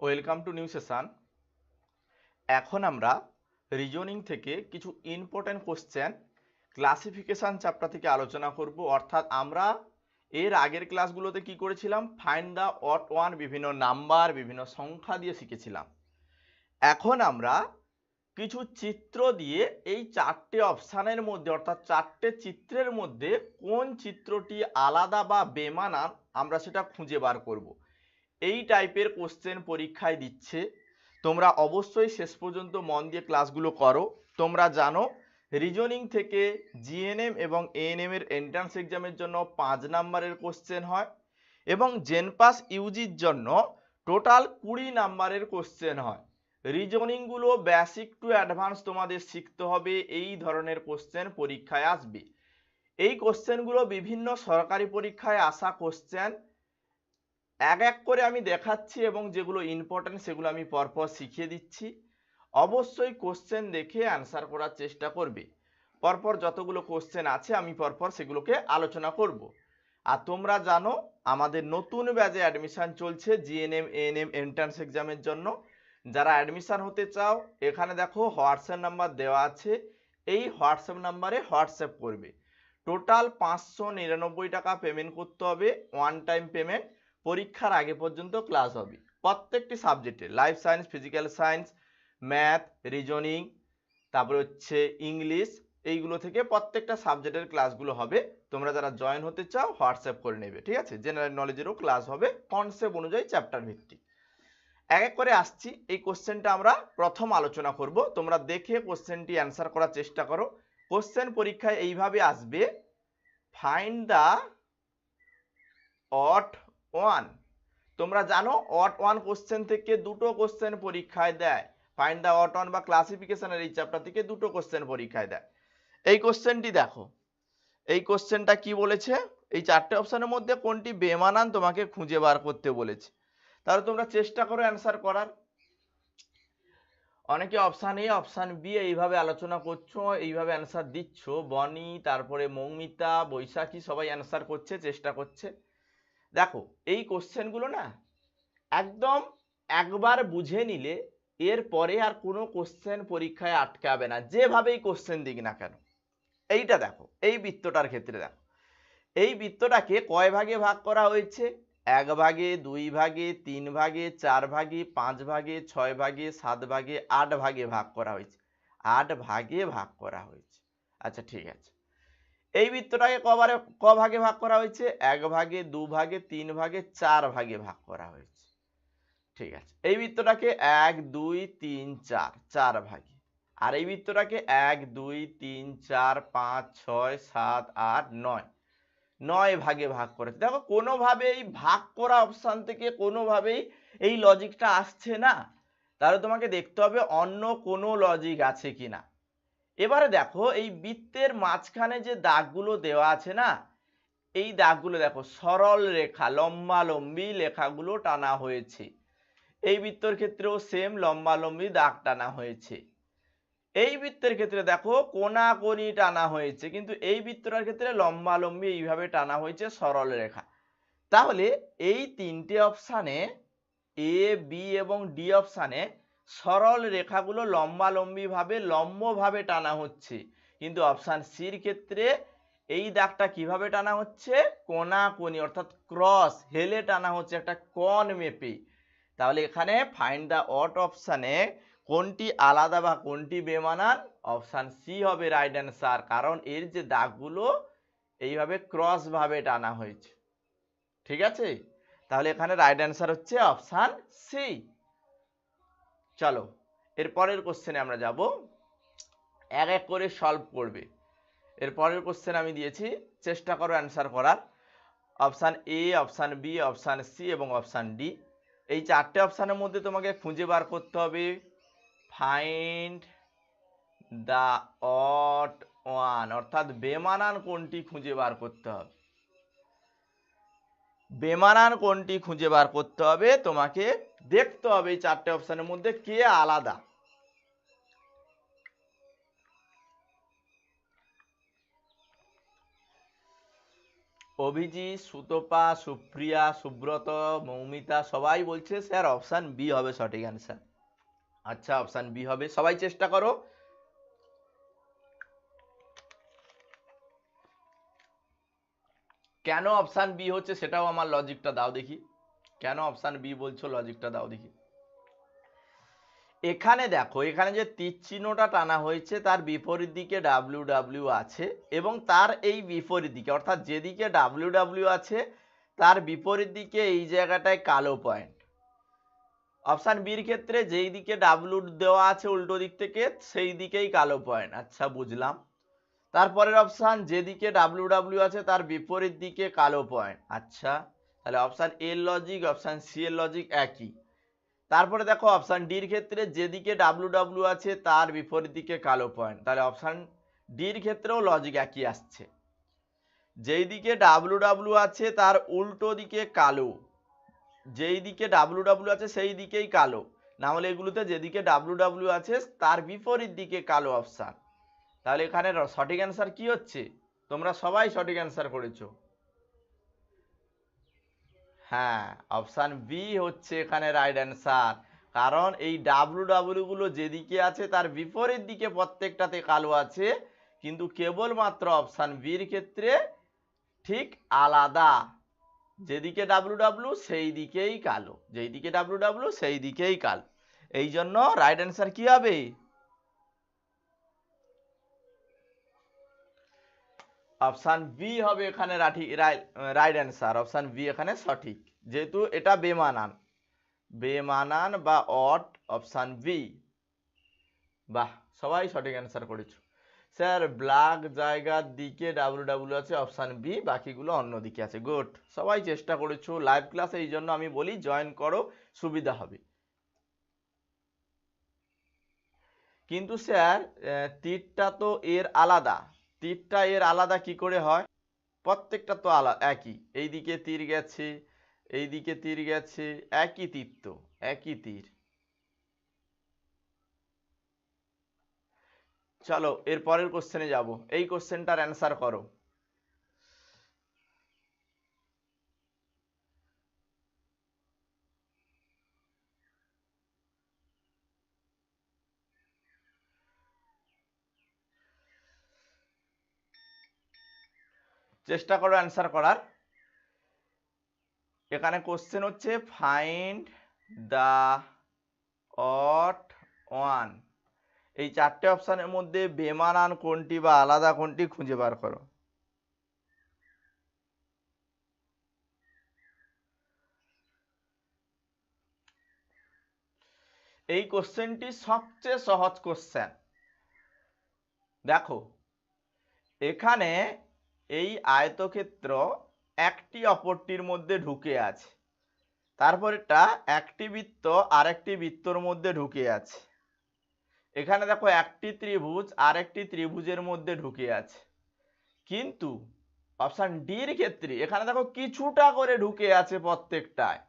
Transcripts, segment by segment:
Welcome to new session এখন আমরা reasoning থেকে কিছু ইম্পর্টেন্ট কোশ্চেন ক্লাসিফিকেশান চ্যাপ্টার থেকে আলোচনা করব। অর্থাৎ আমরা এর আগের ক্লাসগুলোতে কি করেছিলাম? ফাইন্ড দ্য অট ওয়ান বিভিন্ন নাম্বার, বিভিন্ন সংখ্যা দিয়ে শিখেছিলাম। এখন আমরা কিছু চিত্র দিয়ে এই চারটে অপশানের মধ্যে, অর্থাৎ চারটে চিত্রের মধ্যে কোন চিত্রটি আলাদা বা বেমানান আমরা সেটা খুঁজে বার করব। এই টাইপের কোশ্চেন পরীক্ষায় দিচ্ছে। তোমরা অবশ্যই শেষ পর্যন্ত মন দিয়ে ক্লাসগুলো করো। তোমরা জানো রিজনিং থেকে জিএনএম এবং এএনএম এর এন্ট্রান্স এক্সামের জন্য পাঁচ নাম্বারের কোশ্চেন হয় এবং জেনপাস ইউজির জন্য টোটাল কুড়ি নাম্বারের কোশ্চেন হয়। রিজনিংগুলো বেসিক টু অ্যাডভান্স তোমাদের শিখতে হবে, এই ধরনের কোশ্চেন পরীক্ষায় আসবে। এই কোশ্চেনগুলো বিভিন্ন সরকারি পরীক্ষায় আসা কোশ্চেন এক এক করে আমি দেখাচ্ছি এবং যেগুলো ইম্পর্টেন্ট সেগুলো আমি পরপর শিখিয়ে দিচ্ছি। অবশ্যই কোশ্চেন দেখে অ্যান্সার করার চেষ্টা করবে। পরপর যতগুলো কোশ্চেন আছে, আমি পরপর সেগুলোকে আলোচনা করব। আর তোমরা জানো, আমাদের নতুন ব্যাচে অ্যাডমিশান চলছে জিএনএম এএনএম এন্ট্রান্স এক্সামের জন্য। যারা অ্যাডমিশান হতে চাও, এখানে দেখো হোয়াটসঅ্যাপ নাম্বার দেওয়া আছে। এই হোয়াটসঅ্যাপ নাম্বারে হোয়াটসঅ্যাপ করবে। টোটাল পাঁচশো নিরানব্বই টাকা পেমেন্ট করতে হবে। ওয়ান টাইম পেমেন্ট পরীক্ষার আগে পর্যন্ত ক্লাস হবে। প্রত্যেকটি সাবজেক্টে life science physical science math reasoning তারপরে হচ্ছে ইংলিশ এইগুলো থেকে প্রত্যেকটা সাবজেক্টের ক্লাসগুলো হবে। তোমরা যারা জয়েন হতে চাও হোয়াটসঅ্যাপ করে নেবে, ঠিক আছে? জেনারেল নলেজেরও ক্লাস হবে কনসেপ্ট অনুযায়ী চ্যাপ্টার ভিত্তিক। এক এক করে আসছি, এই কোশ্চেনটা আমরা প্রথম আলোচনা করব। তোমরা দেখে কোশ্চেনটি অ্যান্সার করার চেষ্টা করো। কোশ্চেন পরীক্ষায় এইভাবে আসবে ফাইন্ড দ্য অট ওয়ান। তোমরা জানো অট ওয়ান কোশ্চেন থেকে দুটো কোশ্চেন পরীক্ষায় দেয়। ফাইন্ড দ্য অট ওয়ান বা ক্লাসিফিকেশনের এই চ্যাপ্টার থেকে দুটো কোশ্চেন পরীক্ষায় দেয়। এই কোশ্চেনটি দেখো। এই কোশ্চেনটা কি বলেছে? এই চারটে অপশনের মধ্যে কোনটি বেমানান তোমাকে খুঁজে বার করতে বলেছে? তাহলে তোমরা চেষ্টা করো অ্যান্সার করার। অনেকে অপশান এ অপশান বি এইভাবে আলোচনা করছ, এইভাবে অ্যান্সার দিচ্ছ। বনি, তারপরে মৌমিতা, বৈশাখী সবাই অ্যান্সার করছে, চেষ্টা করছে। দেখো, এই কোশ্চেনগুলো না একদম একবার বুঝে নিলে এর পরে আর কোনো কোশ্চেন পরীক্ষায় আটকাবে না। যেভাবেই কোশ্চেন দিক না কেন। এইটা দেখো, এই বৃত্তটার ক্ষেত্রে দেখো। এই বৃত্তটাকে কয় ভাগে ভাগ করা হয়েছে? এক ভাগে, দুই ভাগে, তিন ভাগে, চার ভাগে, পাঁচ ভাগে, ছয় ভাগে, সাত ভাগে, আট ভাগে ভাগ করা হয়েছে। আট ভাগে ভাগ করা হয়েছে। আচ্ছা ঠিক আছে। এই বৃত্তটাকে কবারে ক ভাগে ভাগ করা হয়েছে? এক ভাগে, দু ভাগে, তিন ভাগে, চার ভাগে ভাগ করা হয়েছে। ঠিক আছে। এই বৃত্তটাকে এক, দুই, তিন, চার চার ভাগে। আর এই বৃত্তটাকে এক, দুই, তিন, চার, পাঁচ, ছয়, সাত, আট, নয়। নয় ভাগে ভাগ করেছে। দেখো, কোনোভাবেই ভাগ করা অপশান থেকে কোনোভাবেই এই লজিকটা আসছে না। তাহলে তোমাকে দেখতে হবে অন্য কোনো লজিক আছে কিনা। এবারে দেখো, এই বৃত্তের মাঝখানে যে দাগগুলো দেওয়া আছে না, এই দাগগুলো দেখো, সরল রেখা লম্বা লম্বি লেখাগুলো টানা হয়েছে। এই বৃত্তর ক্ষেত্রেও সেম লম্বা লম্বি দাগ টানা হয়েছে। এই বৃত্তের ক্ষেত্রে দেখো কোনা কোনি টানা হয়েছে, কিন্তু এই বৃত্তটার ক্ষেত্রে লম্বা লম্বি এইভাবে টানা হয়েছে, সরল রেখা। তাহলে এই তিনটে অপশানে এ বি এবং ডি অপশানে সরল রেখাগুলো লম্বা লম্বি ভাবে লম্বভাবে টানা হচ্ছে। কিন্তু অপশান সির ক্ষেত্রে এই দাগটা কীভাবে টানা হচ্ছে? কোনা কোনি অর্থাৎ ক্রস হেলে টানা হচ্ছে একটা কন মেপে। তাহলে এখানে ফাইন্ড দ্য অট অপশানে কোনটি আলাদা বা কোনটি বেমানান? অপশান সি হবে রাইট অ্যান্সার কারণ এর যে দাগগুলো এইভাবে ক্রস ভাবে টানা হয়েছে। ঠিক আছে? তাহলে এখানে রাইট অ্যান্সার হচ্ছে অপশান সি চলো, এর পরের কোশ্চেনে আমরা যাব। এক এক করে সলভ করবে। এর পরের কোশ্চেন আমি দিয়েছি, চেষ্টা করো অ্যান্সার করার। Option A option B option C এবং অপশান ডি এই চারটে অপশানের মধ্যে তোমাকে খুঁজে বার করতে হবে। ফাইন্ড দ্য অট ওয়ান অর্থাৎ বেমানান কোনটি খুঁজে বার করতে হবে। বেমানান কোনটি খুঁজে বার করতে হবে? তোমাকে দেখতে হবে এই চারটে অপশানের মধ্যে কে আলাদা। অভিজিৎ, সুতপা, সুপ্রিয়া, সুব্রত, মৌমিতা, সবাই বলছে স্যার অপশান বি হবে সঠিক অ্যান্সার আচ্ছা অপশান বি হবে। সবাই চেষ্টা করো। কেন অপশান বি হচ্ছে সেটাও আমার লজিকটা দাও দেখি। কেন অপশান বি বলছো? লজিকটা দাও দেখি। এখানে দেখো, এখানে যে তীর চিহ্নটা টানা হয়েছে, তার বিপরীত দিকে ডাব্লিউ ডাব্লিউ আছে এবং তার এই বিপরীত দিকে, অর্থাৎ যেদিকে ডাব্লিউ ডাব্লিউ আছে, তার বিপরীত দিকে এই জায়গাটায় কালো পয়েন্ট অপশান বির ক্ষেত্রে যেই দিকে ডাব্লিউ দেওয়া আছে উল্টো দিক থেকে, সেই দিকেই কালো পয়েন্ট আচ্ছা বুঝলাম। তারপরের অপশান যেদিকে ডাব্লিউ ডাব্লিউ আছে, তার বিপরীত দিকে কালো পয়েন্ট আচ্ছা। তাহলে অপশান এর লজিক অপশান সি এর লজিক একই। তারপরে দেখো অপশান ডির ক্ষেত্রে যেদিকে ডাব্লিউ ডাব্লিউ আছে তার বিপরীত দিকে কালো পয়েন্ট তাহলে অপশান ডির ক্ষেত্রেও লজিক একই আসছে। যেই দিকে ডাব্লু ডাব্লিউ আছে তার উল্টো দিকে কালো। যেই দিকে ডাব্লিউ ডাব্লিউ আছে সেই দিকেই কালো। না হলে এগুলোতে যেদিকে ডাব্লিউ ডাব্লিউ আছে তার বিপরীত দিকে কালো অপশান তাহলে এখানে সঠিক অ্যান্সার কি হচ্ছে? তোমরা সবাই সঠিক অ্যান্সার করেছ। হ্যাঁ অপশান বি হচ্ছে এখানে রাইট অ্যান্সার কারণ এই ডাব্লু ডাব্লু গুলো যেদিকে আছে তার বিপরীত দিকে প্রত্যেকটাতে কালো আছে, কিন্তু কেবলমাত্র অপশান বির ক্ষেত্রে ঠিক আলাদা। যেদিকে ডাব্লু ডাব্লু সেই দিকেই কালো যেই দিকে ডাব্লু ডাব্লু সেই দিকেই কালো। এই জন্য রাইট অ্যান্সার কি হবে? অপশান বি হবে এখানে রাইট অ্যান্সার অপশান বি এখানে সঠিক। যেহেতু এটা বেমানান বেমানান বা অট, অপশান বি। বাহ, সবাই সঠিক অ্যান্সার করেছ। স্যার ব্ল্যাক জায়গার দিকে ডাব্লু ডাব্লু আছে, অপশান বি, বাকিগুলো অন্য দিকে আছে। গুড, সবাই চেষ্টা করেছ লাইভ ক্লাস এই জন্য আমি বলি জয়েন করো, সুবিধা হবে। কিন্তু স্যার তীরটা তো এর আলাদা। তীরটা এর আলাদা কি করে হয়? প্রত্যেকটা তো আলাদা একই। এইদিকে তীর গেছে, এইদিকে তীর গেছে, একই তীর তো, একই তীর। চলো, এর পরের কোশ্চেনে যাব। এই কোশ্চেনটার অ্যান্সার করো। চেষ্টা করো অ্যান্সার করার। এখানে কোশ্চেন হচ্ছে ফাইন্ড দা অট ওয়ান এই চারটে অপশানের মধ্যে বেমানান কোনটি বা আলাদা কোনটি খুঁজে বার করো। এই কোশ্চেনটি সবচেয়ে সহজ কোশ্চেন দেখো, এখানে এই আয়তক্ষেত্র একটি অপরটির মধ্যে ঢুকে আছে। তারপর এটা একটি বৃত্ত আরেকটি বৃত্তর মধ্যে ঢুকে আছে। এখানে দেখো একটি ত্রিভুজ আরেকটি ত্রিভুজের মধ্যে ঢুকে আছে। কিন্তু অপশান ডির ক্ষেত্রে এখানে দেখো কিছুটা করে ঢুকে আছে প্রত্যেকটায়।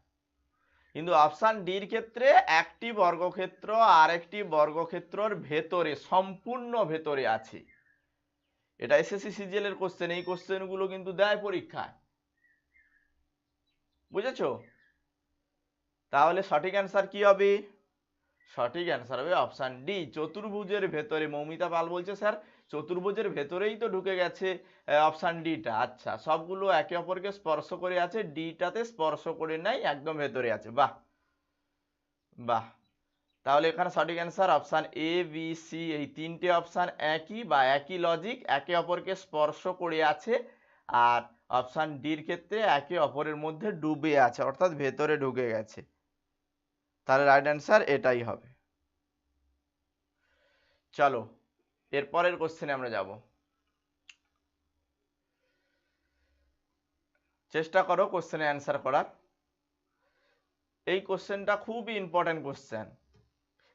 কিন্তু অপশান ডির ক্ষেত্রে একটি বর্গক্ষেত্র আরেকটি বর্গক্ষেত্রর ভেতরে, সম্পূর্ণ ভেতরে আছে। এটা এসএসসি সিজিএল এর কোশ্চেন এই কোশ্চেনগুলো কিন্তু দেয় পরীক্ষায়। বুঝেছ? তাহলে সঠিক অ্যান্সার কি হবে? সঠিক অ্যান্সার হবে অপশান ডি চতুর্ভুজের ভেতরে, মৌমিতা পাল বলছে, স্যার, চতুর্ভুজের ভেতরেই তো ঢুকে গেছে অপশান ডিটা আচ্ছা সবগুলো একে অপরকে স্পর্শ করে আছে ডিটাতে স্পর্শ করে নাই, একদম ভেতরে আছে। বাহ! বাহ! তাহলে এখানে সঠিক answer option A B C এই তিনটে অপশান একই বা একই লজিক একে অপরকে স্পর্শ করে আছে আর অপশান ডির ক্ষেত্রে একে অপরের মধ্যে ডুবে আছে, অর্থাৎ ভেতরে ঢুকে গেছে। তাহলে রাইট অ্যান্সার এটাই হবে। চলো এরপরের কোশ্চেনে আমরা যাব। চেষ্টা করো কোশ্চেনে অ্যান্সার করার। এই কোশ্চেনটা খুবই ইম্পর্টেন্ট কোশ্চেন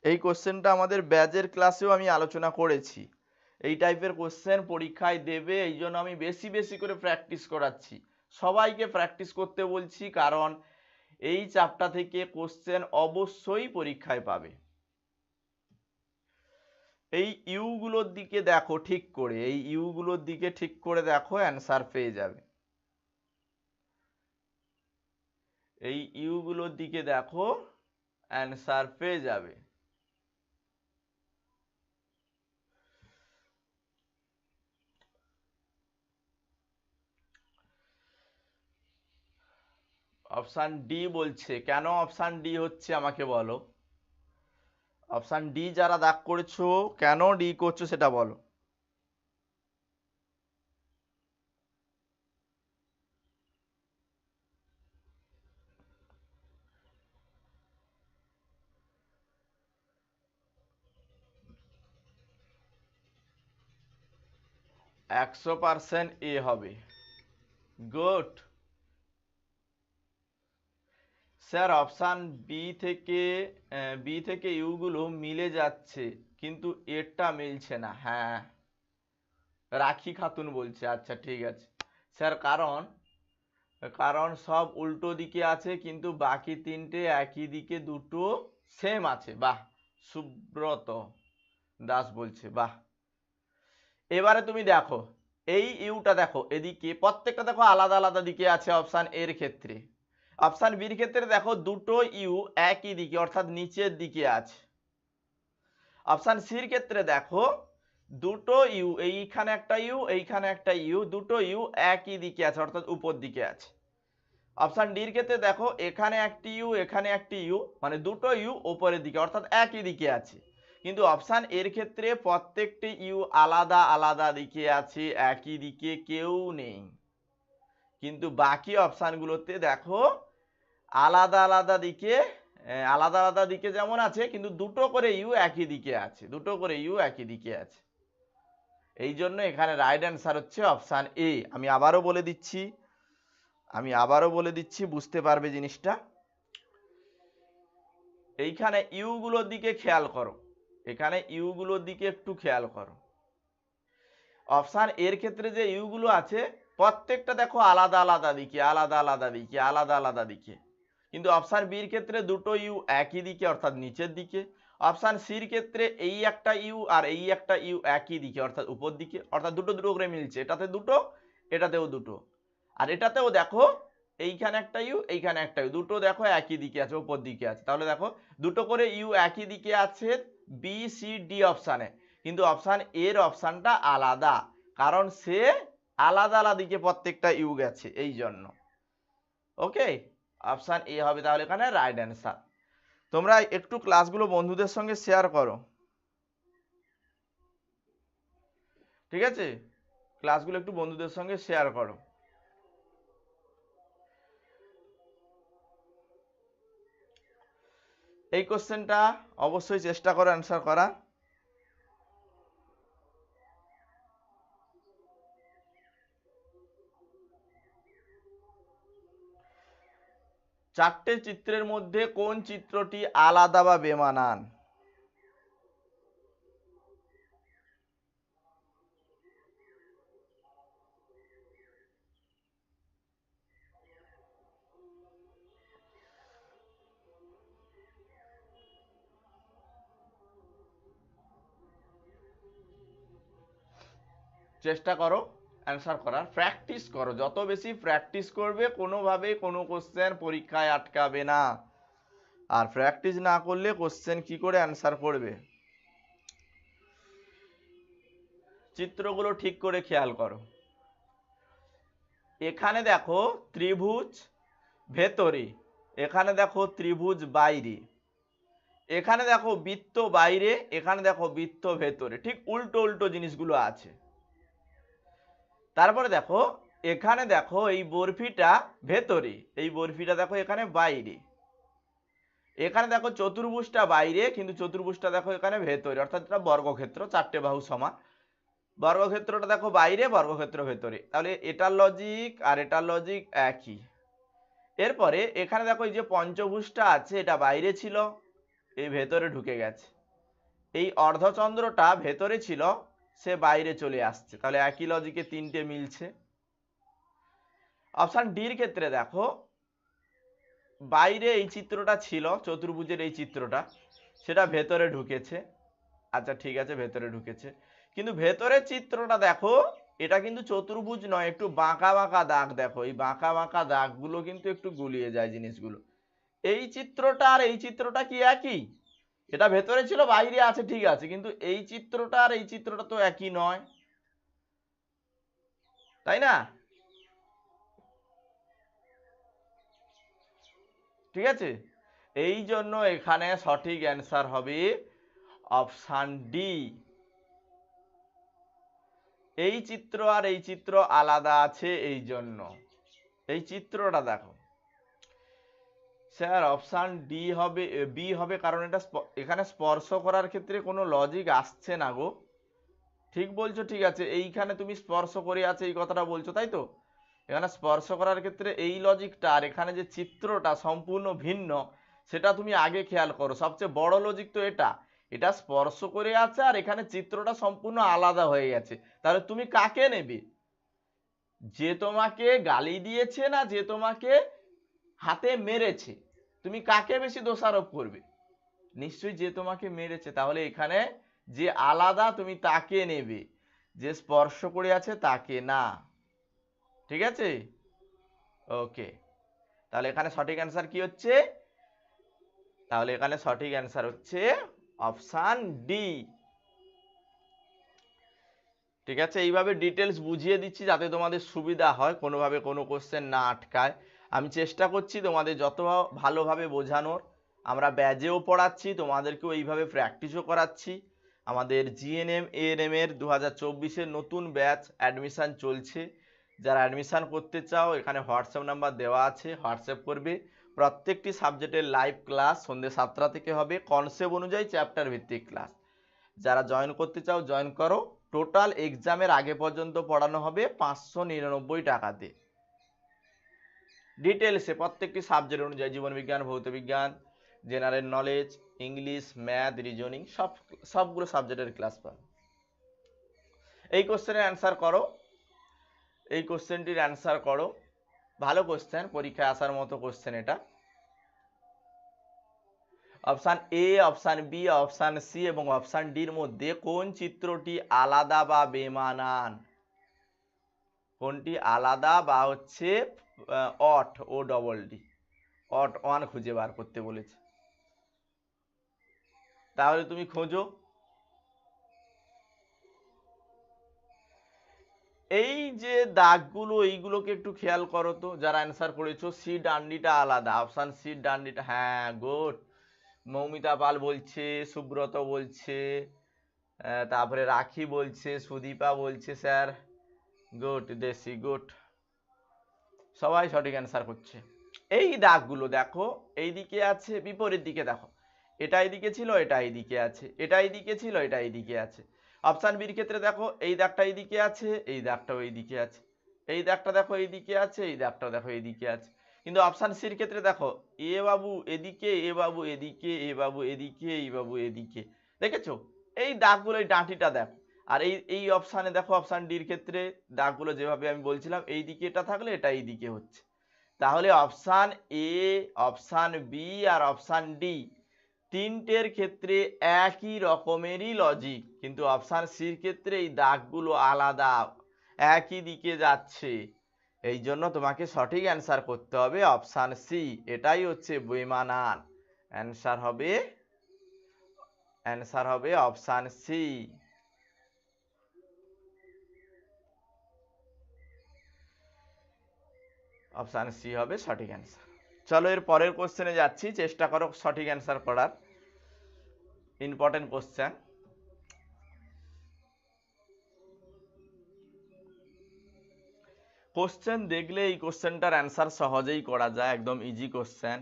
এই কোশ্চেনটা আমাদের ব্যাজের ক্লাসেও আমি আলোচনা করেছি। এই টাইপের কোশ্চেন পরীক্ষায় দেবে, এই জন্য আমি বেশি বেশি করে প্র্যাকটিস করাচ্ছি। সবাইকে প্র্যাকটিস করতে বলছি, কারণ এই চাপটা থেকে কোশ্চেন অবশ্যই পরীক্ষায় পাবে। এই ইউগুলোর দিকে দেখো ঠিক করে, এই ইউগুলোর দিকে ঠিক করে দেখো অ্যান্সার পেয়ে যাবে। এই ইউগুলোর দিকে দেখো, অ্যান্সার পেয়ে যাবে। অপশান ডি বলছে। কেন অপশান ডি হচ্ছে আমাকে বলো। অপশান ডি যারা দাগ করেছ, কেন ডি করছ সেটা বলো। একশো পার্সেন্ট এ হবে। গুড। স্যার, অপশান বি থেকে বি থেকে ইউগুলো মিলে যাচ্ছে, কিন্তু এরটা মিলছে না। হ্যাঁ। রাখি খাতুন বলছে আচ্ছা ঠিক আছে। স্যার, কারণ কারণ সব উল্টো দিকে আছে, কিন্তু বাকি তিনটে একই দিকে দুটো সেম আছে। বাহ, সুব্রত দাস বলছে, বাহ। এবারে তুমি দেখো, এই ইউটা দেখো, এদিকে প্রত্যেকটা দেখো আলাদা আলাদা দিকে আছে অপশান এর ক্ষেত্রে। অপশান বির ক্ষেত্রে দেখো দুটো ইউ একই দিকে, অর্থাৎ নিচের দিকে আছে। অপশান সির ক্ষেত্রে দেখো দুটো ইউ এইখানে একটা ইউ এইখানে একটা ইউ দুটো ইউ একই দিকে আছে, অর্থাৎ উপর দিকে আছে। অপশান ডির ক্ষেত্রে দেখো এখানে একটি ইউ এখানে একটি ইউ মানে দুটো ইউ উপরের দিকে, অর্থাৎ একই দিকে আছে। কিন্তু অপশান এর ক্ষেত্রে প্রত্যেকটি ইউ আলাদা আলাদা দিকে আছে, একই দিকে কেউ নেই। কিন্তু বাকি অপশানগুলোতে দেখো আলাদা আলাদা দিকে আলাদা আলাদা দিকে যেমন আছে, কিন্তু দুটো করে ইউ একই দিকে আছে, দুটো করে ইউ একই দিকে আছে। এই জন্য এখানে রাইট অ্যান্সার হচ্ছে অপশান এ আমি আবারও বলে দিচ্ছি, আমি আবারও বলে দিচ্ছি, বুঝতে পারবে জিনিসটা। এইখানে ইউগুলোর দিকে খেয়াল করো। এখানে ইউগুলোর দিকে একটু খেয়াল করো। অপশান এর ক্ষেত্রে যে ইউগুলো আছে প্রত্যেকটা দেখো আলাদা আলাদা দিকে, আলাদা আলাদা দিকে, আলাদা আলাদা দিকে। কিন্তু অপশান বির ক্ষেত্রে দুটো ইউ একই দিকে, অর্থাৎ নিচের দিকে। অপশান সির ক্ষেত্রে এই একটা ইউ আর এই একটা ইউ একই দিকে, অর্থাৎ উপর দিকে। অর্থাৎ দুটো দুটো করে মিলছে। এটাতে দুটো, এটাতেও দুটো। আর এটাতেও দেখো, এইখানে একটা ইউ এইখানে একটা ইউ দুটো দেখো একই দিকে আছে, উপর দিকে আছে। তাহলে দেখো, দুটো করে ইউ একই দিকে আছে বি সি ডি অপশানে কিন্তু অপশান এর অপশানটা আলাদা। কারণ সে আলাদা আলাদা দিকে প্রত্যেকটা ইউ গেছে এই জন্য ওকে? অপশান এ হবে তাহলে এখানে রাইট অ্যান্সার তোমরা একটু ক্লাসগুলো বন্ধুদের সঙ্গে শেয়ার করো। ঠিক আছে? ক্লাসগুলো একটু বন্ধুদের সঙ্গে শেয়ার করো। এই কোশ্চেনটা অবশ্যই চেষ্টা করো অ্যান্সার করা। চারটে চিত্রের মধ্যে কোন চিত্রটি আলাদা বা বেমানান? চেষ্টা করো। অ্যান্সার করার। প্র্যাকটিস করো। যত বেশি প্র্যাকটিস করবে কোনোভাবে কোনো কোশ্চেন পরীক্ষায় আটকাবে না। আর প্র্যাকটিস না করলে কোশ্চেন কি করে অ্যান্সার করবে? চিত্রগুলো ঠিক করে খেয়াল করো। এখানে দেখো ত্রিভুজ ভেতরে, এখানে দেখো ত্রিভুজ বাইরে, এখানে দেখো বৃত্ত বাইরে, এখানে দেখো বৃত্ত ভেতরে। ঠিক উল্টো উল্টো জিনিসগুলো আছে। তারপরে দেখো, এখানে দেখো এই বরফিটা ভেতরে। এই বরফিটা দেখো এখানে বাইরে। এখানে দেখো চতুর্ভুজটা বাইরে, কিন্তু চতুর্ভুজটা দেখো এখানে ভেতরে। অর্থাৎ এটা বর্গক্ষেত্র, চারটে বাহু সমান। বর্গক্ষেত্রটা দেখো বাইরে, বর্গক্ষেত্র ভেতরে। তাহলে এটার লজিক আর এটার লজিক একই। এরপরে এখানে দেখো এই যে পঞ্চভুজটা আছে, এটা বাইরে ছিল, এই ভেতরে ঢুকে গেছে। এই অর্ধচন্দ্রটা ভেতরে ছিল সে বাইরে চলে আসছে। তাহলে একই লজিকে তিনটে মিলছে। অপশান ডির ক্ষেত্রে দেখো, বাইরে এই চিত্রটা ছিল, চতুর্ভুজের এই চিত্রটা, সেটা ভেতরে ঢুকেছে। আচ্ছা ঠিক আছে, ভেতরে ঢুকেছে। কিন্তু ভেতরের চিত্রটা দেখো, এটা কিন্তু চতুর্ভুজ নয়, একটু বাঁকা বাঁকা দাগ দেখো। এই বাঁকা বাঁকা দাগগুলো কিন্তু একটু গুলিয়ে যায় জিনিসগুলো। এই চিত্রটা আর এই চিত্রটা কি একই? এটা ভেতরে ছিল, বাইরে আছে, ঠিক আছে। কিন্তু এই চিত্রটা আর এই চিত্রটা তো একই নয়। তাই না? ঠিক আছে? এই জন্য এখানে সঠিক অ্যান্সার হবে অপশান ডি এই চিত্র আর এই চিত্র আলাদা আছে, এই জন্য। এই চিত্রটা দেখো। স্যার, অপশান ডি হবে বি হবে, কারণ এটা এখানে স্পর্শ করার ক্ষেত্রে কোনো লজিক আসছে না গো। ঠিক বলছো, ঠিক আছে, এইখানে তুমি স্পর্শ করে আছে, এই কথাটা বলছো, তাই তো? এখানে স্পর্শ করার ক্ষেত্রে এই লজিকটা আর এখানে যে চিত্রটা সম্পূর্ণ ভিন্ন, সেটা তুমি আগে খেয়াল করো। সবচেয়ে বড় লজিক তো এটা। এটা স্পর্শ করে আছে আর এখানে চিত্রটা সম্পূর্ণ আলাদা হয়ে গেছে। তাহলে তুমি কাকে নেবে? যে তোমাকে গালি দিয়েছে না যে তোমাকে হাতে মেরেছে? তুমি কাকে বেশি দোষারোপ করবে? নিশ্চয়ই যে তোমাকে মেরেছে, তাহলে এখানে যে আলাদা তুমি তাকে নেবে, যে স্পর্শ করে আছে তাকে না। ঠিক আছে? ওকে। তাহলে এখানে সঠিক অ্যান্সার কি হচ্ছে? তাহলে এখানে সঠিক অ্যান্সার হচ্ছে অপশান ডি ঠিক আছে? এইভাবে ডিটেলস বুঝিয়ে দিচ্ছি যাতে তোমাদের সুবিধা হয়, কোনোভাবে কোনো কোশ্চেন না আটকায়। আমি চেষ্টা করছি তোমাদের যত ভালোভাবে বোঝানোর। আমরা ব্যাজেও পড়াচ্ছি, তোমাদেরকেও এইভাবে প্র্যাকটিসও করাচ্ছি। আমাদের জিএনএম এএনএম এর দু হাজার নতুন ব্যাচ অ্যাডমিশান চলছে। যারা অ্যাডমিশান করতে চাও, এখানে হোয়াটসঅ্যাপ নাম্বার দেওয়া আছে, হোয়াটসঅ্যাপ করবে। প্রত্যেকটি সাবজেক্টের লাইভ ক্লাস সন্ধ্যে সাতটা থেকে হবে কনসেপ্ট অনুযায়ী চ্যাপ্টার ভিত্তিক ক্লাস যারা জয়েন করতে চাও জয়েন করো। টোটাল এক্সামের আগে পর্যন্ত পড়ানো হবে পাঁচশো নিরানব্বই টাকাতে। ডিটেলসে প্রত্যেকটি সাবজেক্ট অনুযায়ী জীবনবিজ্ঞান, ভৌতবিজ্ঞান general knowledge English math reasoning সব, সবগুলো সাবজেক্টের ক্লাস পাবে। এই কোশ্চেনের অ্যান্সার করো। এই কোশ্চেনটির অ্যান্সার করো। ভালো কোশ্চেন পরীক্ষায় আসার মতো কোশ্চেন এটা। Option A option B option C এবং অপশান ডির মধ্যে কোন চিত্রটি আলাদা বা বেমানান? কোনটি আলাদা বা হচ্ছে odd, O double D odd one খুঁজে বার করতে বলেছে। তাহলে তুমি খোঁজো। এই যে দাগগুলো, এইগুলোকে একটু খেয়াল করো তো, যারা অ্যান্সার করেছ সি ডান্ডিটা আলাদা অপশান সি ডান্ডিটা হ্যাঁ গুড মৌমিতা পাল বলছে, সুব্রত বলছে তারপরে রাখি বলছে, সুদীপা বলছে স্যার গুড দেশি গুড সবাই সঠিক অ্যান্সার করছে। এই দাগগুলো দেখো, এই দিকে আছে, বিপরীত দিকে দেখো। এটা এইদিকে ছিল, এটা এইদিকে আছে। এটা এইদিকে ছিল, এটা এইদিকে আছে। অপশান বির ক্ষেত্রে দেখো, এই দাগটা এইদিকে আছে, এই দাগটাও এইদিকে আছে। এই দাগটা দেখো এইদিকে আছে, এই দাগটা দেখো এইদিকে আছে। কিন্তু অপশান সির ক্ষেত্রে দেখো, এ বাবু, এদিকে, এ বাবু, এদিকে, এ বাবু, এদিকে এই বাবু, এদিকে। দেখেছ? এই দাগগুলো, এই ডাঁটিটা দেখো। আর এই এই অপশানে দেখো অপশান ডির ক্ষেত্রে দাগগুলো যেভাবে আমি বলছিলাম, এই দিকে এটা থাকলে এটা এই দিকে হচ্ছে। তাহলে অপশান এ অপশান বি আর অপশান ডি তিনটের ক্ষেত্রে একই রকমেরই লজিক কিন্তু অপশান সির ক্ষেত্রে এই দাগগুলো আলাদা, একই দিকে যাচ্ছে। এই জন্য তোমাকে সঠিক অ্যান্সার করতে হবে অপশান সি এটাই হচ্ছে বেমানান অ্যান্সার হবে অ্যান্সার হবে অপশান সি অপশান সি হবে সঠিক অ্যান্সার চলো এর পরের কোশ্চেনে যাচ্ছি, চেষ্টা করো সঠিক অ্যান্সার করার। ইম্পর্টেন্ট কোশ্চেন কোশ্চেন দেখলে এই কোশ্চেনটার অ্যান্সার সহজেই করা যায়, একদম ইজি কোশ্চেন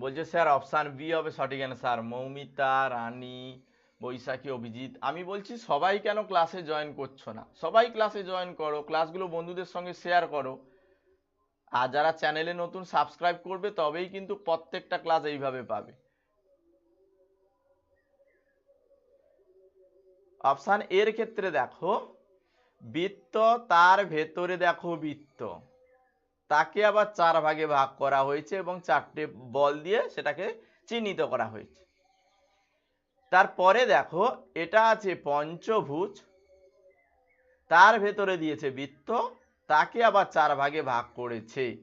বলছে, স্যার, অপশান বি হবে সঠিক অ্যান্সার মৌমিতা, রানী, বৈশাখী, অভিজিৎ। আমি বলছি, সবাই কেন ক্লাসে জয়েন করছ না? সবাই ক্লাসে জয়েন করো ক্লাসগুলো বন্ধুদের সঙ্গে শেয়ার করো। আর যারা চ্যানেলে নতুন সাবস্ক্রাইব করবে, তবেই কিন্তু প্রত্যেকটা ক্লাস এইভাবে পাবে। অপশান এর ক্ষেত্রে দেখো, বৃত্ত তার ভেতরে দেখো বৃত্ত। তাকে আবার চার ভাগে ভাগ করা হয়েছে এবং চারটে বল দিয়ে সেটাকে চিহ্নিত করা হয়েছে। তারপরে দেখো, এটা আছে পঞ্চভুজ, তার ভেতরে দিয়েছে বৃত্ত, তাকে আবার চার ভাগে ভাগ করেছে।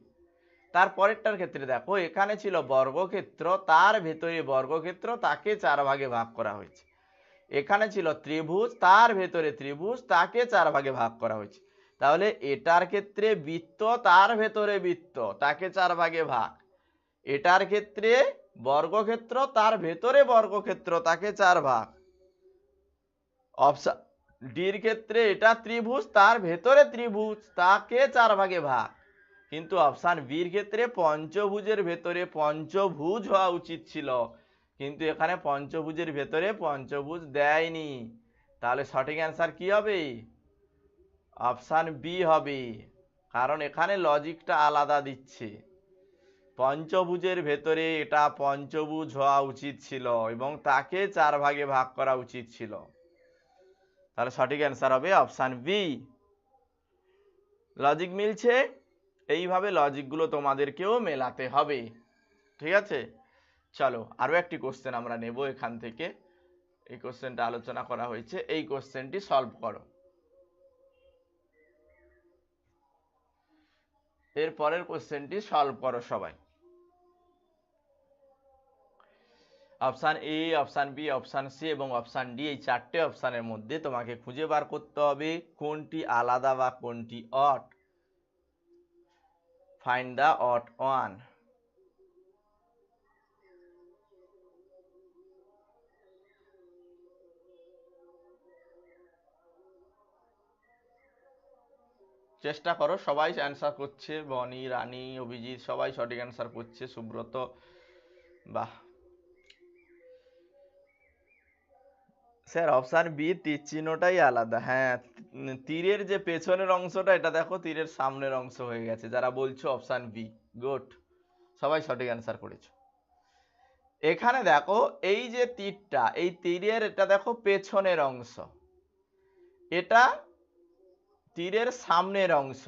তারপরেরটার ক্ষেত্রে দেখো, এখানে ছিল বর্গক্ষেত্র, তার ভেতরে বর্গক্ষেত্র, তাকে চার ভাগে ভাগ করা হয়েছে। এখানে ছিল ত্রিভুজ, তার ভেতরে ত্রিভুজ, তাকে চার ভাগে ভাগ করা হয়েছে। তাহলে এটার ক্ষেত্রে বৃত্ত তার ভেতরে বৃত্ত, তাকে চার ভাগে ভাগ। এটার ক্ষেত্রে বর্গক্ষেত্র, তার ভেতরে বর্গক্ষেত্র, তাকে চার ভাগ। অপশন ডির ক্ষেত্রে এটা ত্রিভুজ, তার ভেতরে ত্রিভুজ, তাকে চার ভাগে ভাগ। কিন্তু অপশান বির ক্ষেত্রে পঞ্চভুজের ভেতরে পঞ্চভুজ হওয়া উচিত ছিল। কিন্তু এখানে পঞ্চভুজের ভেতরে পঞ্চভুজ দেয়নি। তাহলে সঠিক অ্যান্সার কি হবে? অপশান বি হবে, কারণ এখানে লজিকটা আলাদা দিচ্ছে। পঞ্চভুজের ভেতরে এটা পঞ্চভুজ হওয়া উচিত ছিল এবং তাকে চার ভাগে ভাগ করা উচিত ছিল। তাহলে সঠিক অ্যান্সার হবে অপশান বি। লজিক মিলছে? এইভাবে লজিকগুলো তোমাদেরকেও মেলাতে হবে। ঠিক আছে? চলো, আরও একটি কোশ্চেন আমরা নেব এখান থেকে। এই কোশ্চেনটা আলোচনা করা হয়েছে, এই কোশ্চেনটি সলভ করো। এর পরের কোশ্চেনটি সলভ করো সবাই। Option A option B option C এবং অপশান ডি এই চারটে অপশানের মধ্যে তোমাকে খুঁজে বার করতে হবে কোনটি আলাদা বা কোনটি odd find the odd one চেষ্টা করো, সবাই অ্যান্সার করছে, বনি, রানী, অভিজিৎ, সবাই সঠিক অ্যান্সার করছে, সুব্রত। বাহ। স্যার অপশান বি তীর চিহ্নটাই আলাদা। হ্যাঁ তীরের যে পেছনের অংশটা, এটা দেখো, তীরের সামনের অংশ হয়ে গেছে। যারা বলছো অপশান বি গুড সবাই সঠিক অ্যান্সার করেছ। এখানে দেখো, এই যে তীরটা, এই তীরের, এটা দেখো, পেছনের অংশ। এটা তীরের সামনের অংশ।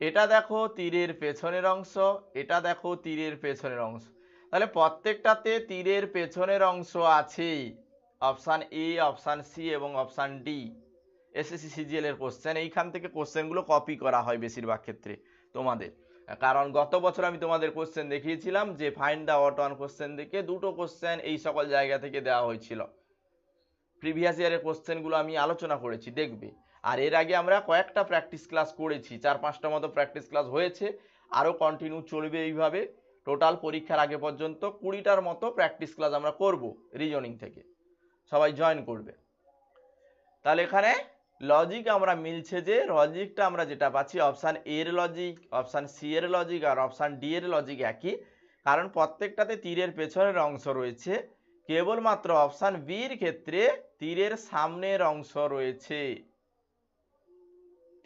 এটা দেখো তীরের পেছনের অংশ, এটা দেখো তীরের পেছনের অংশ। তাহলে প্রত্যেকটাতে তীরের পেছনের অংশ আছে অপশান এ, অপশান সি এবং অপশান ডি। এসএসসি সিজিএল এর কোশ্চেন এইখান থেকে কোশ্চেনগুলো কপি করা হয় বেশিরভাগ ক্ষেত্রে তোমাদের। কারণ গত বছর আমি তোমাদের কোশ্চেন দেখিয়েছিলাম যে find the odd one question থেকে দুটো কোশ্চেন এই সকল জায়গা থেকে দেওয়া হয়েছিল। প্রিভিয়াস ইয়ারের কোশ্চেনগুলো আমি আলোচনা করেছি, দেখবে। আর এর আগে আমরা কয়েকটা প্র্যাকটিস ক্লাস করেছি, চার পাঁচটা মতো প্র্যাকটিস ক্লাস হয়েছে, আরও কন্টিনিউ চলবে এইভাবে। টোটাল পরীক্ষার আগে পর্যন্ত কুড়িটার মতো প্র্যাকটিস ক্লাস আমরা করব রিজনিং থেকে। সবাই জয়েন করবে। তাহলে এখানে লজিক আমরা মিলছে যে লজিকটা আমরা যেটা পাচ্ছি অপশান এর লজিক অপশান সি এর লজিক আর অপশান ডি এর লজিক একই। কারণ প্রত্যেকটাতে তীরের পেছনের অংশ রয়েছে। কেবলমাত্র অপশান বির ক্ষেত্রে তীরের সামনের অংশ রয়েছে।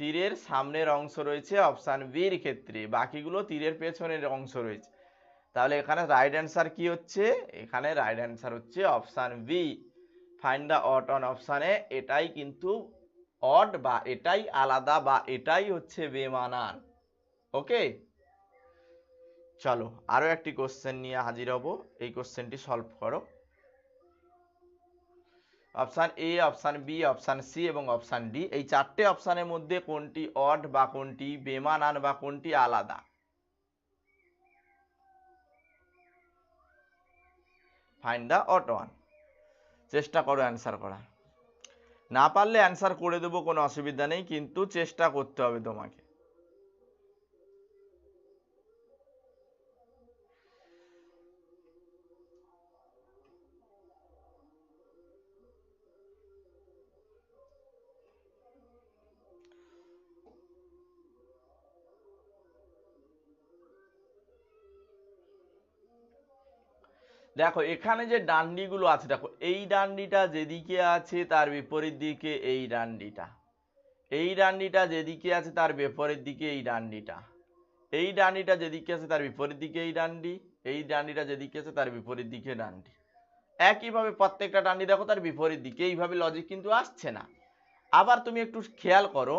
তীরের সামনের অংশ রয়েছে অপশান বির ক্ষেত্রে। বাকিগুলো তীরের পেছনের অংশ রয়েছে। তাহলে এখানে রাইট অ্যান্সার কি হচ্ছে? এখানে রাইট অ্যান্সার হচ্ছে option B. Find the odd one অপশানে এটাই কিন্তু অড বা এটাই আলাদা বা এটাই হচ্ছে বেমানান। ওকে? চলো আরও একটি কোশ্চেন নিয়ে হাজির হব। এই কোশ্চেনটি সলভ করো। Option A option B option C এবং অপশান ডি এই চারটে অপশানের মধ্যে কোনটি অড বা কোনটি বেমানান বা কোনটি আলাদা? ফাইন দ্য অট ওয়ান চেষ্টা করো অ্যান্সার করা না পারলে অ্যান্সার করে দেবো, কোনো অসুবিধা নেই, কিন্তু চেষ্টা করতে হবে তোমাকে। দেখো, এখানে যে ডান্ডিগুলো আছে, দেখো, এই ডান্ডিটা যেদিকে আছে তার বিপরীত দিকে এই ডান্ডিটা। এই ডান্ডিটা যেদিকে আছে তার বিপরীত দিকে এই ডান্ডিটা। এই ডান্ডিটা যেদিকে আছে তার বিপরীত দিকে এই ডান্ডি। এই ডান্ডিটা যেদিকে আছে তার বিপরীত দিকে ডান্ডি। একইভাবে প্রত্যেকটা ডান্ডি দেখো তার বিপরীত দিকে। এইভাবে লজিক কিন্তু আসছে না। আবার তুমি একটু খেয়াল করো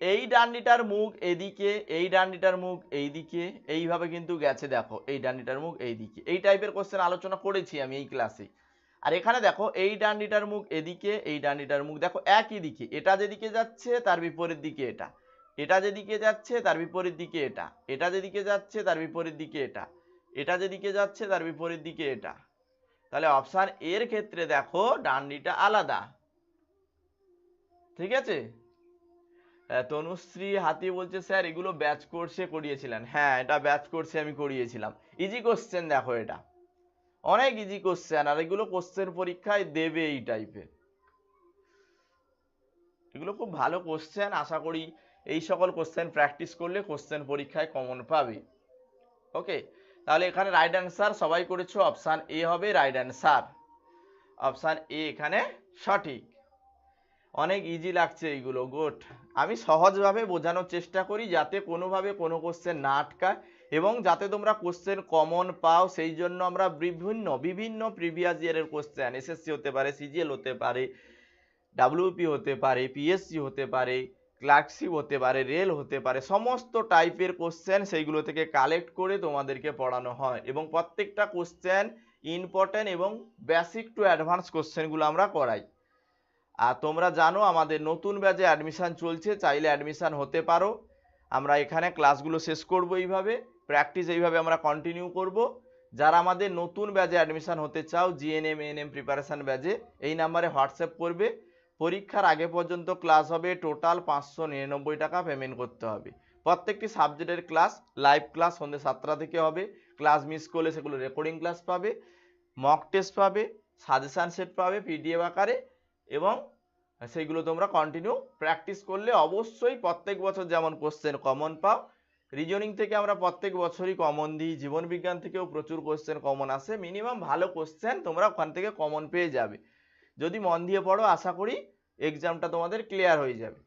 এই ডান্ডিটার মুখ এদিকে, এই ডান্ডিটার মুখ এইদিকে, এইভাবে কিন্তু গেছে দেখো, এই ডান্ডিটার মুখ এইদিকে। এই টাইপের কোশ্চেন আলোচনা করেছি আমি এই ক্লাসে আর এখানে দেখো, এই ডান্ডিটার মুখ এদিকে, এই ডান্ডিটার মুখ দেখো, একই দিকে। এটা যেদিকে যাচ্ছে, তার বিপরীত দিকে এটা। এটা যেদিকে যাচ্ছে, তার বিপরীত দিকে এটা। এটা যেদিকে যাচ্ছে, তার বিপরীত দিকে এটা। এটা যেদিকে যাচ্ছে, তার বিপরীত দিকে এটা। তাহলে অপশান এর ক্ষেত্রে দেখো, ডান্ডিটা আলাদা। ঠিক আছে? তনুশ্রী হাতি বলছে, স্যার, এগুলো ব্যাচ কোর্সে করিয়েছিলেন। হ্যাঁ এটা ব্যাচ কোর্সে আমি করিয়েছিলাম। ইজি কোশ্চেন দেখো এটা। অনেক ইজি কোশ্চেন আর এগুলো কোশ্চেন পরীক্ষায় দেবে এই টাইপের এগুলো খুব ভালো কোশ্চেন আশা করি এই সকল কোশ্চেন প্র্যাকটিস করলে কোশ্চেন পরীক্ষায় কমন পাবে। ওকে তাহলে এখানে রাইট অ্যান্সার সবাই করেছ? অপশান এ হবে রাইট অ্যান্সার অপশান এ এখানে সঠিক। অনেক ইজি লাগছে এইগুলো গুড আমি সহজভাবে বোঝানোর চেষ্টা করি যাতে কোনোভাবে কোনো কোশ্চেন না আটকায় এবং যাতে তোমরা কোশ্চেন কমন পাও, সেই জন্য আমরা বিভিন্ন বিভিন্ন প্রিভিয়াস ইয়ারের কোশ্চেন এসএসসি হতে পারে সিজিএল হতে পারে ডাব্লিউপি হতে পারে পিএসসি হতে পারে ক্লার্কশিপ হতে পারে রেল হতে পারে, সমস্ত টাইপের কোশ্চেন সেইগুলো থেকে কালেক্ট করে তোমাদেরকে পড়ানো হয় এবং প্রত্যেকটা কোশ্চেন ইম্পর্টেন্ট এবং বেসিক টু অ্যাডভান্স কোশ্চেনগুলো আমরা করাই। আর তোমরা জানো আমাদের নতুন ব্যাচে অ্যাডমিশান চলছে, চাইলে অ্যাডমিশান হতে পারো। আমরা এখানে ক্লাসগুলো শেষ করব এইভাবে প্র্যাকটিস এইভাবে আমরা কন্টিনিউ করব। যারা আমাদের নতুন ব্যাচে অ্যাডমিশান হতে চাও জিএনএম এএনএম প্রিপারেশন ব্যাচে, এই নাম্বারে হোয়াটসঅ্যাপ করবে। পরীক্ষার আগে পর্যন্ত ক্লাস হবে টোটাল পাঁচশো নিরানব্বই টাকা পেমেন্ট করতে হবে। প্রত্যেকটি সাবজেক্টের ক্লাস লাইভ ক্লাস সন্ধ্যে সাতটা থেকে হবে। ক্লাস মিস করলে সেগুলো রেকর্ডিং ক্লাস পাবে মক টেস্ট পাবে সাজেশান সেট পাবে পিডিএফ আকারে। এবং সেইগুলো তোমরা কন্টিনিউ প্র্যাকটিস করলে অবশ্যই প্রত্যেক বছর যেমন কোশ্চেন কমন পাও। রিজনিং থেকে আমরা প্রত্যেক বছরই কমন দিই, জীবন বিজ্ঞান থেকেও প্রচুর কোশ্চেন কমন আসে। মিনিমাম ভালো কোশ্চেন তোমরা ওখান থেকে কমন পেয়ে যাবে। যদি মন দিয়ে পড়ো, আশা করি এক্সামটা তোমাদের ক্লিয়ার হয়ে যাবে।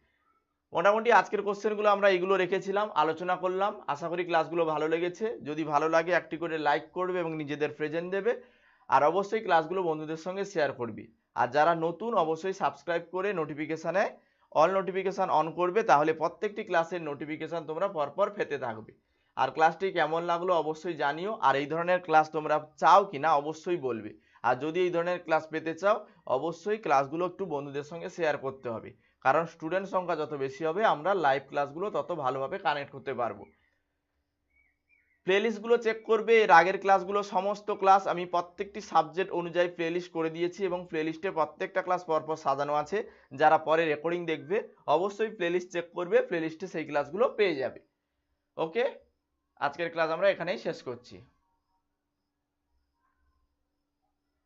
মোটামুটি আজকের কোশ্চেনগুলো আমরা এগুলো রেখেছিলাম, আলোচনা করলাম। আশা করি ক্লাসগুলো ভালো লেগেছে। যদি ভালো লাগে, একটি করে লাইক করবে এবং নিজেদের প্রেজেন্ট দেবে। আর অবশ্যই ক্লাসগুলো বন্ধুদের সঙ্গে শেয়ার করবি। আর যারা নতুন, অবশ্যই সাবস্ক্রাইব করে নোটিফিকেশানে অল নোটিফিকেশান অন করবে, তাহলে প্রত্যেকটি ক্লাসের নোটিফিকেশান তোমরা পরপর পেতে থাকবে। আর ক্লাসটি কেমন লাগল অবশ্যই জানিও, আর এই ধরনের ক্লাস তোমরা চাও কি না অবশ্যই বলবে। আর যদি এই ধরনের ক্লাস পেতে চাও, অবশ্যই ক্লাসগুলো একটু বন্ধুদের সঙ্গে শেয়ার করতে হবে। কারণ স্টুডেন্ট সংখ্যা যত বেশি হবে, আমরা লাইভ ক্লাসগুলো তত ভালোভাবে কানেক্ট করতে পারব। প্লেলিস্টগুলো চেক করবে, এর আগের ক্লাসগুলো সমস্ত ক্লাস আমি প্রত্যেকটি সাবজেক্ট অনুযায়ী প্লেলিস্ট করে দিয়েছি এবং প্লেলিস্টে প্রত্যেকটা ক্লাস পরপর সাজানো আছে। যারা পরে রেকর্ডিং দেখবে, অবশ্যই প্লেলিস্ট চেক করবে প্লেলিস্টে সেই ক্লাসগুলো পেয়ে যাবে। ওকে আজকের ক্লাস আমরা এখানেই শেষ করছি।